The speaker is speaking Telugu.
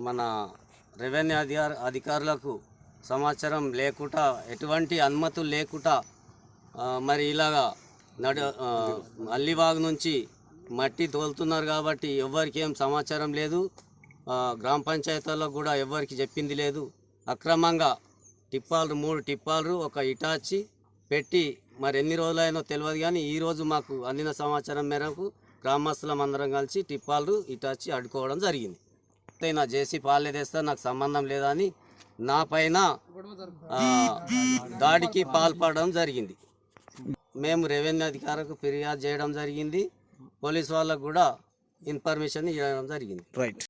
మన రెవెన్యూ అధికార అధికారులకు సమాచారం లేకుండా ఎటువంటి అనుమతులు లేకుండా మరి ఇలాగా నడు ఆ, అల్లిబాగ్ నుంచి మట్టి తోలుతున్నారు కాబట్టి ఎవరికి సమాచారం లేదు. గ్రామ పంచాయతీలకు కూడా ఎవరికి చెప్పింది లేదు. అక్రమంగా టిప్పాలు మూడు టిప్పాలు ఒక ఇటాచి పెట్టి మరి ఎన్ని రోజులైనో తెలియదు కానీ ఈరోజు మాకు అందిన సమాచారం మేరకు గ్రామస్తులం అందరం కలిసి టిప్పాలు ఇటాచి అడ్డుకోవడం జరిగింది. అయితే నా జేసీ పాలే తెస్తా నాకు సంబంధం లేదని నా పైన దాడికి పాల్పడడం జరిగింది. మేము రెవెన్యూ అధికారులకు ఫిర్యాదు చేయడం జరిగింది. పోలీస్ వాళ్ళకు కూడా ఇన్ఫర్మేషన్ ఇవ్వడం జరిగింది. రైట్